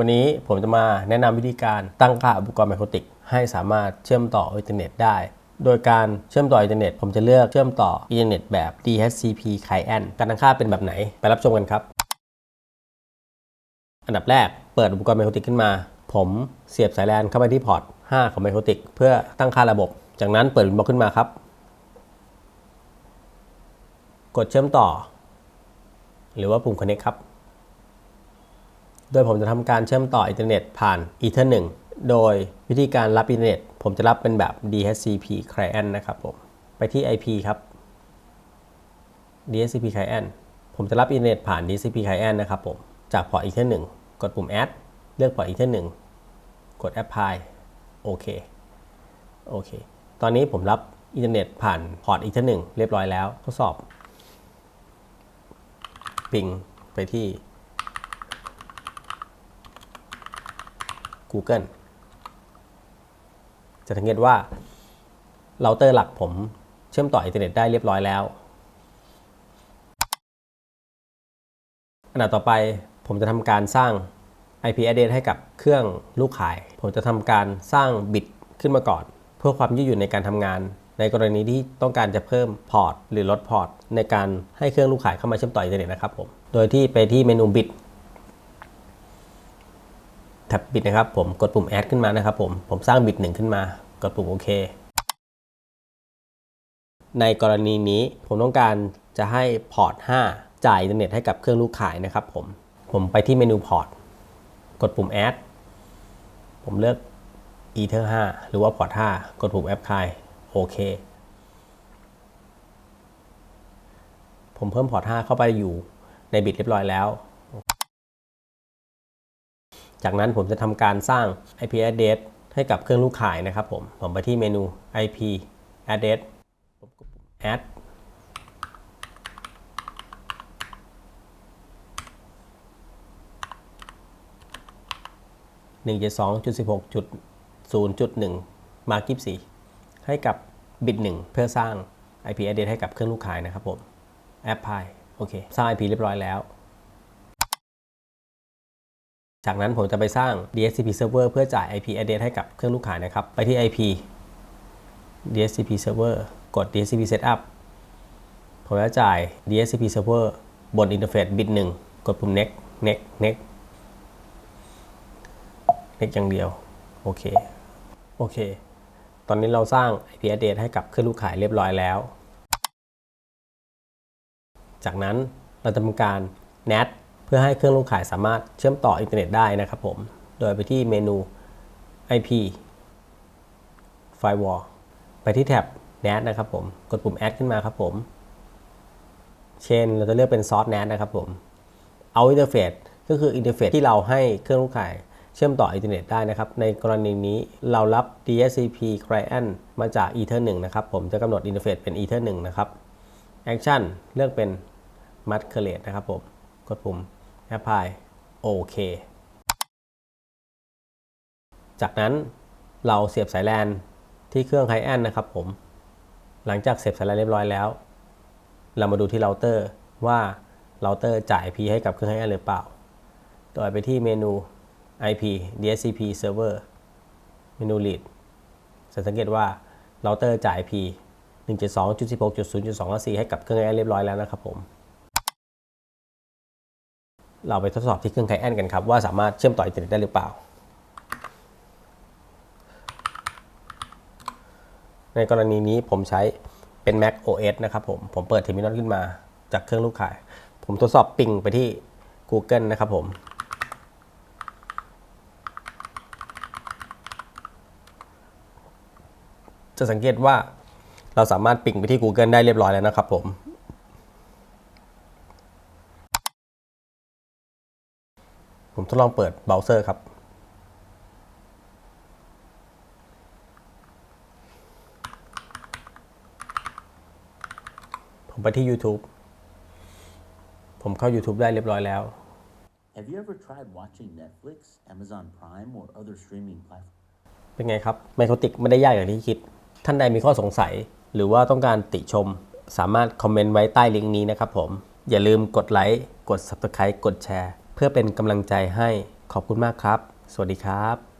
วันนี้ผมจะมาแนะนำวิธีการตั้งค่าอุปกรณ์ไมโครติก ให้สามารถเชื่อมต่ออินเทอร์เน็ตได้ โดยการเชื่อมต่ออินเทอร์เน็ต ผมจะเลือกเชื่อมต่ออินเทอร์เน็ตแบบ DHCP Client การตั้งค่าเป็นแบบไหน ไปรับชมกันครับ อันดับแรกเปิดอุปกรณ์ไมโครติกขึ้นมา ผมเสียบสายแลนเข้าไปที่พอร์ต 5 ของไมโครติกเพื่อตั้งค่าระบบ จากนั้นเปิดวินบ็อกขึ้นมาครับ กดเชื่อมต่อ หรือว่าปุ่ม Connect ครับ โดยผมจะทำการเชื่อมต่ออินเทอร์เน็ตผ่าน Ether 1โดยวิธีการรับอินเทอร์เน็ต ผมจะรับเป็นแบบ DHCP Client นะครับผม ไปที่ IP ครับ DHCP Client ผมจะรับอินเทอร์เน็ตผ่าน DHCP Client นะครับผม จากพอร์ต Ether 1กดปุ่ม Add เลือกพอร์ต Ether 1กด Apply โอเค โอเค ตอนนี้ผมรับอินเทอร์เน็ตผ่านพอร์ต Ether 1เรียบร้อยแล้ว ทดสอบ ปิงไปที่ Google จะสังเกตว่าเราเตอร์หลักผมเชื่อมต่ออินเทอร์เน็ตได้เรียบร้อยแล้ว อันดับต่อไปผมจะทำการสร้าง IP address ให้กับเครื่องลูกขาย ผมจะทำการสร้างบิตขึ้นมาก่อน เพื่อความยืดหยุ่นในการทำงาน ในกรณีที่ต้องการจะเพิ่มพอร์ตหรือลดพอร์ตในการให้เครื่องลูกขายเข้ามาเชื่อมต่ออินเทอร์เน็ตนะครับผม โดยที่ไปที่เมนูบิต แท็บบิตนะครับผมกดปุ่ม add ขึ้นมานะครับผมผมสร้างบิตหนึ่งขึ้นมา กดปุ่มโอเค ในกรณีนี้ผมต้องการจะให้พอร์ต 5 จ่ายอินเทอร์เน็ตให้กับเครื่องลูกขายนะครับผมผมไปที่เมนูพอร์ตกดปุ่ม add ผมเลือก ether 5 หรือว่าพอร์ต 5 กดปุ่ม apply โอเค ผมเพิ่มพอร์ต 5 เข้าไปอยู่ในบิตเรียบร้อยแล้ว จากนั้นผมจะทำการสร้าง IP address ให้กับเครื่องลูกขายนะครับผมผมไปที่เมนู IP address ผมกดปุ่ม add 172.16.0.1มาร์กิบ4ให้กับบิต1เพื่อสร้าง IP address ให้กับเครื่องลูกขายนะครับผม apply โอเค สร้าง IP เรียบร้อยแล้ว จากนั้นผมจะไปสร้าง DHCP server เพื่อจ่าย IP address ให้กับเครื่องลูกค้านะครับ ไปที่ IP DHCP server กด DHCP setup ผมจะจ่าย DHCP server บนอินเทอร์เฟซบิต1กดปุ่ม next next next next อย่างเดียว โอเค โอเค ตอนนี้เราสร้าง IP address ให้กับเครื่องลูกขายเรียบร้อยแล้ว จากนั้นเราจะทำการ NAT เพื่อให้เครื่องลูกขายสามารถเชื่อมต่ออินเทอร์เน็ตได้นะครับผม โดยไปที่เมนู IP Firewall ไปที่แท็บ NAT นะครับผม กดปุ่ม Add ขึ้นมาครับผม เช่นเราจะเลือกเป็น Source NAT นะครับผม เอาอินเทอร์เฟซก็คืออินเทอร์เฟซที่เราให้เครื่องลูกขายเชื่อมต่ออินเทอร์เน็ตได้นะครับ ในกรณีนี้เรารับ DHCP Client มาจาก Ether 1 นะครับ ผมจะกำหนดอินเทอร์เฟซเป็น Ether 1 นะครับ Action เลือกเป็น Masquerade นะครับผม กดปุ่ม Apply โอเคจากนั้นเราเสียบสายแลนที่เครื่องไฮแอนนะครับผม หลังจากเสียบสายแลนเรียบร้อยแล้ว เรามาดูที่เราเตอร์ว่าเราเตอร์จ่าย IP ให้กับเครื่องไฮแอนหรือเปล่า ต่อไปที่เมนู IP DHCP Server เมนู Lead จะสังเกตว่าเราเตอร์จ่าย IP 172.16.0.2.4ให้กับเครื่องไฮแอนเรียบร้อยแล้วนะครับผม เราไปทดสอบที่เครื่องไคแอนกันครับ ว่าสามารถเชื่อมต่ออินเทอร์เน็ตได้หรือเปล่า ในกรณีนี้ผมใช้เป็น Mac OS นะครับผม ผมเปิด Terminal ขึ้นมาจากเครื่องลูกขาย ผมทดสอบปิงไปที่ Google นะครับผมจะสังเกตว่าเราสามารถปิงไปที่ Google ได้เรียบร้อยแล้วนะครับผม ผมทดลองเปิดเบราว์เซอร์ครับ ผมไปที่ YouTube ผมเข้า YouTube ได้เรียบร้อยแล้ว Have you ever tried watching Netflix, Amazon Prime, or other streaming platforms? เป็นไงครับ ไมโครติกไม่ได้ยากอย่างที่คิด ท่านใดมีข้อสงสัย หรือว่าต้องการติชม สามารถคอมเมนต์ไว้ใต้ลิงก์นี้นะครับผม อย่าลืมกดไลค์ กด Subscribe กดแชร์ เพื่อเป็นกำลังใจให้ขอบคุณมากครับ สวัสดีครับ